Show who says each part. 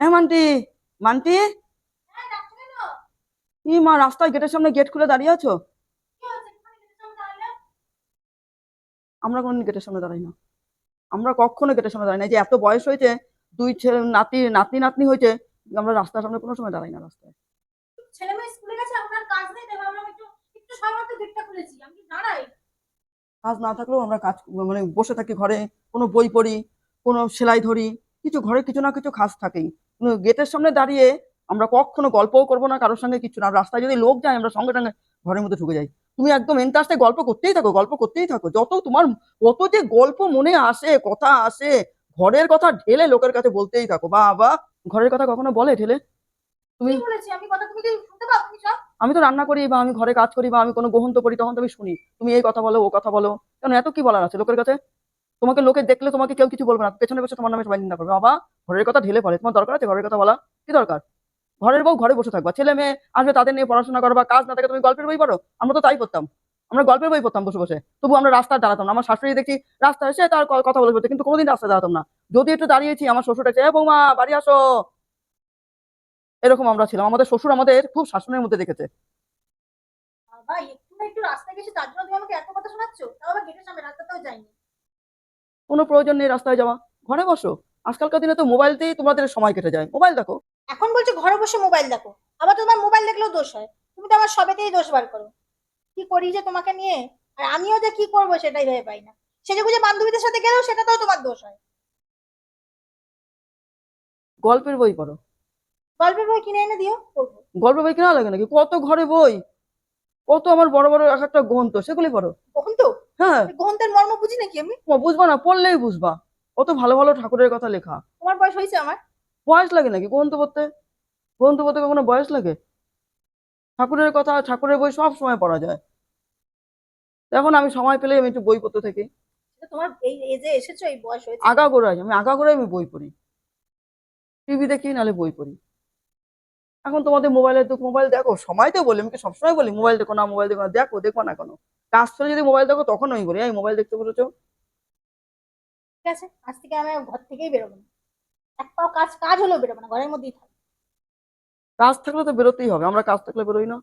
Speaker 1: হ্যাঁ মান্টি। মান্টি? কি মা রাস্তায় গেটের সামনে গেট খুলে দাঁড়িয়ে আছো? আমরা কোনোদিন গেটের সামনে দাঁড়াই না। আমরা কখনো গেটের সামনে দাঁড়াই না। যে এত বয়স হয়েছে দুই ছেলে নাতি নাতনি নাতনি হয়েছে আমরা রাস্তার সামনে কোনো সময় দাঁড়াই না রাস্তায়।
Speaker 2: ছেলে মেয়ে স্কুলে গেছে আপনার কাজ নেই তাই ভাবলাম একটু একটু সামান্য গেটটা খুলেছি আমি কি দাঁড়াই?
Speaker 1: কাজ না থাকলেও আমরা কাজ মানে বসে থাকি ঘরে কোনো বই পড়ি কোনো সেলাই ধরি কিছু ঘরে কিছু না কিছু কাজ থাকেই। গেটের সামনে দাঁড়িয়ে আমরা কখনো গল্পও করব না কারোর সঙ্গে কিছু না। রাস্তায় যদি লোক যায় আমরা সঙ্গে সঙ্গে ঘরের মধ্যে ঢুকে যাই। তুমি একদম এন্টারস্টে গল্প করতেই থাকো গল্প করতেই থাকো। যত তোমার কত যে গল্প মনে আসে কথা আসে ঘরের কথা ঢেলে লোকের কাছে বলতেই থাকো। বা বাবা ঘরের কথা কখনো বলে ঢেলে? তুমি
Speaker 2: বলেছি? আমি তুমি তুমি
Speaker 1: তো রান্না করি বা আমি ঘরে কাজ করি বা আমি কোনো গ্রহণ করি তখন তো আমি শুনি। তুমি এই কথা বলো ও কথা বলো। কেন এত কি বলার আছে লোকের কাছে? তোমাকে লোকে দেখলে তোমাকে কেউ কিছু বলবে না। পেছনে বসে তোমার নামে সবাই নিন্দা করবে। বাবা, ঘরের কথা ঢেলে পড়ে। তোমার দরকার আছে ঘরের কথা বলা? কি দরকার? ঘরের বউ ঘরে বসে থাকবা। ছেলে মেয়ে আসবে, তাদের নিয়ে পড়াশোনা করবা, কাজ না থাকে, তুমি গল্পের বই পড়ো? আমরা তো তাই পড়তাম। আমরা গল্পের বই পড়তাম বসে বসে। তবু আমরা রাস্তায় দাঁড়াতাম না। আমার শাশুড়ি দেখি রাস্তায় এসে তার কথা বলে কিন্তু কোনোদিন রাস্তায় দাঁড়াতাম না। যদি একটু দাঁড়িয়েছি, আমার শ্বশুর এসে "এ বৌমা, বাড়ি আসো। এরকম আমরা ছিলাম। আমাদের শ্বশুর আমাদের খুব শাসনের মধ্যে দেখেছে।
Speaker 2: একটু রাস্তায় গেছি, তার জন্য তুমি আমাকে এত কথা শোনাচ্ছ? তাও গেটের সামনে, রাস্তাতেও যাইনি।
Speaker 1: কোনো প্রয়োজন নেই রাস্তায় যাওয়া। ঘরে বসো। আজকালকার দিনে তো মোবাইলতেই তোমাদের সময় কেটে যায়। মোবাইল দেখো।
Speaker 2: এখন বলছো ঘরে বসে মোবাইল দেখো। আবার তোমার মোবাইল দেখলেও দোষ হয়। তুমি তো আমার সবেতেই দোষ বার করো। কি করি যে তোমাকে নিয়ে? আর আমিও যে কি করব সেটাই ভেবে পাই না। সেজে গুজে বান্ধবীদের সাথে গেলেও সেটাতেও তোমার দোষ হয়।
Speaker 1: গল্পের বই পড়ো।
Speaker 2: গল্পের বই কিনে এনে দিও
Speaker 1: গল্পের বই কেনা লাগে নাকি? কত ঘরে বই? কত আমার বড় বড় এক একটা গ্রন্থ সেগুলি পড়ো।
Speaker 2: তো
Speaker 1: হ্যাঁ।
Speaker 2: গ্রন্থের মর্ম বুঝি নাকি আমি?
Speaker 1: বুঝবা না পড়লেই বুঝবা। কত ভালো ভালো ঠাকুরের কথা লেখা।
Speaker 2: তোমার বয়স হয়েছে আমার?
Speaker 1: বয়স লাগে নাকি গ্রন্থ পড়তে? গ্রন্থ পড়তে কখনো বয়স লাগে? ঠাকুরের কথা ঠাকুরের বই সব সময় পড়া যায়। এখন আমি সময় পেলে আমি একটু বই পড়তে থাকি।
Speaker 2: তোমার এই এজে এসেছ এই বয়স হয়েছে।
Speaker 1: আগা গোড়ায় আমি আগা গোড়ায় আমি বই পড়ি। টিভি দেখি নাহলে বই পড়ি। এখন তোমাদের মোবাইলের তো মোবাইল দেখো সময় তো বলি আমি সবসময় বলি মোবাইল দেখো না মোবাইল দেখো না দেখো দেখো না কেন? কাজ করে যদি মোবাইল দেখো তখন আমি বলি এই মোবাইল দেখতে বলেছ
Speaker 2: ঠিক আছে আজ থেকে আমি ঘর থেকেই বেরোবো না। এক পাও কাজ কাজ হলেও বেরোবো না ঘরের মধ্যেই থাকব।
Speaker 1: কাজ থাকলে তো বেরোতেই হবে আমরা কাজ থাকলে বেরোই না।